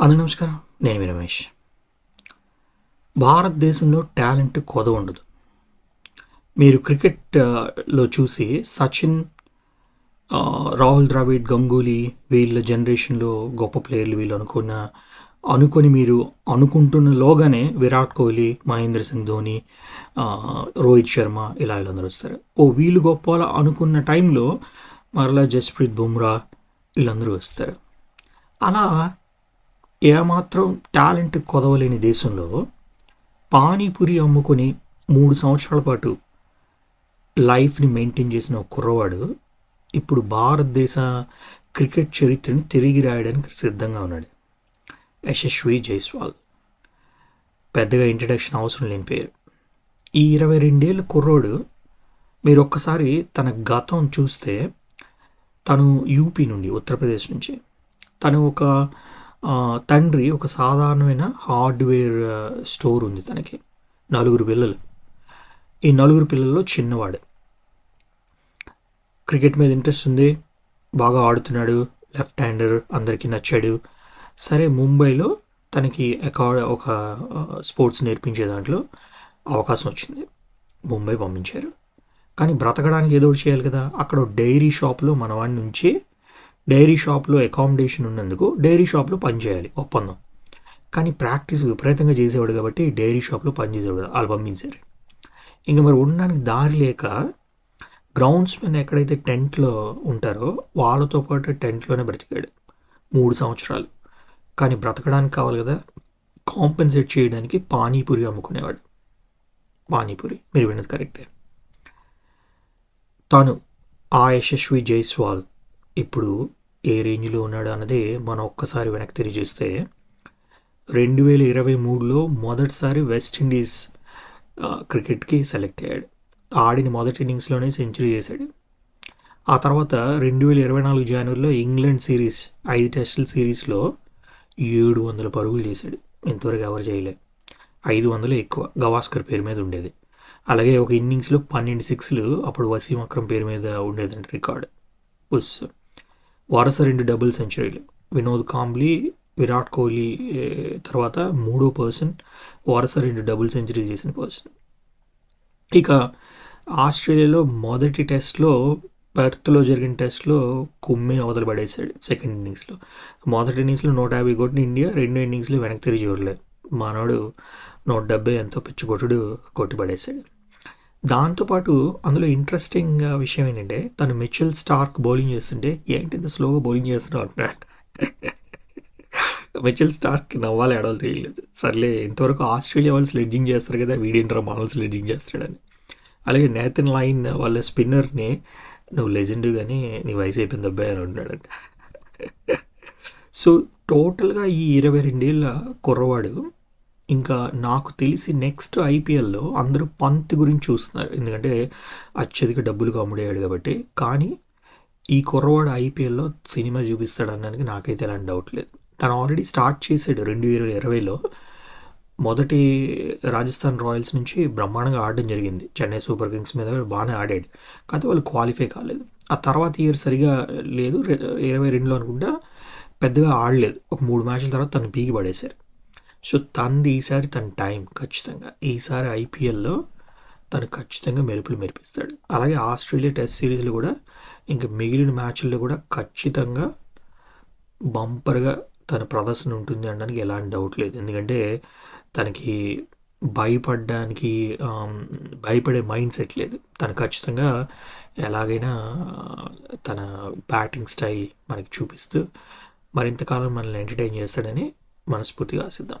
అందరూ నమస్కారం. నేను మీ రమేష్. భారతదేశంలో టాలెంట్ కొద ఉండదు. మీరు క్రికెట్లో చూసి సచిన్ రాహుల్ ద్రావిడ్ గంగూలీ వీళ్ళ జనరేషన్లో గొప్ప ప్లేయర్లు వీళ్ళు అనుకున్న అనుకొని మీరు అనుకుంటున్న లోగానే విరాట్ కోహ్లీ మహేంద్ర సింగ్ ధోని రోహిత్ శర్మ ఇలా వీళ్ళందరూ వస్తారు. ఓ వీళ్ళు గొప్ప అనుకున్న టైంలో మరలా జస్ప్రీత్ బుమ్రా వీళ్ళందరూ వస్తారు. అలా ఏమాత్రం టాలెంట్ కొదవలేని దేశంలో పానీపూరి అమ్ముకొని మూడు సంవత్సరాల పాటు లైఫ్ని మెయింటైన్ చేసిన ఒక కుర్రవాడు ఇప్పుడు భారతదేశ క్రికెట్ చరిత్రని తిరిగి రాయడానికి సిద్ధంగా ఉన్నాడు. యశస్వి జైస్వాల్. పెద్దగా ఇంట్రడక్షన్ అవసరం లేని పేరు. ఈ ఇరవై రెండేళ్ళ కుర్రోడు మీరు ఒక్కసారి తన గతం చూస్తే తను యూపీ నుండి ఉత్తరప్రదేశ్ నుంచి తను ఒక తండ్రి ఒక సాధారణమైన హార్డ్వేర్ స్టోర్ ఉంది తనకి. నలుగురు పిల్లలు. ఈ నలుగురు పిల్లల్లో చిన్నవాడు. క్రికెట్ మీద ఇంట్రెస్ట్ ఉంది. బాగా ఆడుతున్నాడు. లెఫ్ట్ హ్యాండర్ అందరికీ నచ్చాడు. సరే ముంబైలో తనకి అకా ఒక స్పోర్ట్స్ నేర్పించే దాంట్లో అవకాశం వచ్చింది. ముంబై పంపించారు. కానీ బ్రతకడానికి ఏదో ఒకటి చేయాలి కదా. అక్కడ డైరీ షాప్లో మనవాడి నుంచి డైరీ షాప్లో అకామిడేషన్ ఉన్నందుకు డైరీ షాప్లో పనిచేయాలి ఒప్పందం. కానీ ప్రాక్టీస్ విపరీతంగా చేసేవాడు కాబట్టి డైరీ షాప్లో పనిచేసేవాడు వాళ్ళు పంపించారు ఇంకా మరి ఉండడానికి దారి లేక గ్రౌండ్స్మెన్ ఎక్కడైతే టెంట్లో ఉంటారో వాళ్ళతో పాటు టెంట్లోనే బ్రతికాడు. మూడు సంవత్సరాలు. కానీ బ్రతకడానికి కావాలి కదా. కాంపెన్సేట్ చేయడానికి పానీపూరి అమ్ముకునేవాడు. పానీపూరి. మీరు విన్నది కరెక్టే. తాను ఆ యశస్వి జైస్వాల్ ఇప్పుడు ఏ రేంజ్లో ఉన్నాడు అన్నది మనం ఒక్కసారి వెనక్కి తిరిగి చూస్తే రెండు వేల ఇరవై మూడులో మొదటిసారి వెస్టిండీస్ క్రికెట్కి సెలెక్ట్ అయ్యాడు. ఆడిన మొదటి ఇన్నింగ్స్లోనే సెంచరీ చేశాడు. ఆ తర్వాత రెండు వేల ఇరవై నాలుగు జనవరిలో ఇంగ్లాండ్ సిరీస్ ఐదు టెస్టుల సిరీస్లో ఏడు వందల పరుగులు చేశాడు. ఇంతవరకు ఎవరు చేయలే. ఐదు వందలు ఎక్కువ. గవాస్కర్ పేరు మీద ఉండేది. అలాగే ఒక ఇన్నింగ్స్లో పన్నెండు సిక్స్లు అప్పుడు వసీం అక్రమ్ పేరు మీద ఉండేదండి రికార్డు. ఉస్ వరుస రెండు డబుల్ సెంచరీలు వినోద్ కాంబ్లీ విరాట్ కోహ్లీ తర్వాత మూడో పర్సన్ వరుస రెండు డబుల్ సెంచరీలు చేసిన పర్సన్ ఇక ఆస్ట్రేలియాలో మొదటి టెస్ట్లో పెర్త్లో జరిగిన టెస్ట్లో కుమ్మి అవతల పడేశాడు సెకండ్ ఇన్నింగ్స్లో మొదటి ఇన్నింగ్స్లో నూట యాభై కొట్టిన ఇండియా రెండో ఇన్నింగ్స్లో వెనక్కి తిరిగి చూడలేదు. మానవుడు నూట డెబ్బై ఎంతో పిచ్చి కొట్టుడు కొట్టి పడేశాడు దాంతోపాటు అందులో ఇంట్రెస్టింగ్ విషయం ఏంటంటే తను మిచెల్ స్టార్క్ బౌలింగ్ చేస్తుంటే ఏంటి ఇంత స్లోగా బౌలింగ్ చేస్తున్నావు? అంటున్నాడు మిచెల్ స్టార్క్ నవ్వాలి ఆడవాళ్ళు తెలియలేదు. సర్లే ఇంతవరకు ఆస్ట్రేలియా వాళ్ళు స్లెడ్జింగ్ చేస్తారు కదా వీడింట్రా మనల్ స్లెడ్జింగ్ చేస్తాడని. అలాగే నేతన్ లైన్ వాళ్ళ స్పిన్నర్ని నువ్వు లెజెండ్ కానీ నీ వయసు అయిపోయింది అబ్బాయి అని అంటున్నాడంట. సో టోటల్గా ఈ ఇరవై రెండేళ్ళ కుర్రవాడు ఇంకా నాకు తెలిసి నెక్స్ట్ ఐపీఎల్లో అందరూ పంత్ గురించి చూస్తున్నారు. ఎందుకంటే అత్యధిక డబ్బులుగా అమ్ముడయ్యాడు కాబట్టి. కానీ ఈ కుర్రవాడు ఐపీఎల్లో సినిమా చూపిస్తాడనడానికి నాకైతే ఎలాంటి డౌట్ లేదు. తను ఆల్రెడీ స్టార్ట్ చేసాడు రెండు వేల ఇరవైలో. మొదటి రాజస్థాన్ రాయల్స్ నుంచి బ్రహ్మాండంగా ఆడడం జరిగింది. చెన్నై సూపర్ కింగ్స్ మీద బాగానే ఆడాడు. కాకపోతే వాళ్ళు క్వాలిఫై కాలేదు. ఆ తర్వాత ఇయర్ సరిగా లేదు. ఇరవై రెండులో అనుకుంటా పెద్దగా ఆడలేదు. ఒక మూడు మ్యాచ్ల తర్వాత తను పీకి పడేశారు. సో తనది ఈసారి తన టైం ఖచ్చితంగా. ఈసారి ఐపీఎల్లో తను ఖచ్చితంగా మెరుపులు మెరిపిస్తాడు. అలాగే ఆస్ట్రేలియా టెస్ట్ సిరీస్లో కూడా ఇంకా మిగిలిన మ్యాచ్ల్లో కూడా ఖచ్చితంగా బంపర్గా తన ప్రదర్శన ఉంటుంది అనడానికి ఎలాంటి డౌట్ లేదు. ఎందుకంటే తనకి భయపడడానికి భయపడే మైండ్ సెట్ లేదు. తను ఖచ్చితంగా ఎలాగైనా తన బ్యాటింగ్ స్టైల్ మనకి చూపిస్తూ మరింతకాలం మనల్ని ఎంటర్టైన్ చేస్తాడని మనస్ఫూర్తిగా ఆశిద్దాం.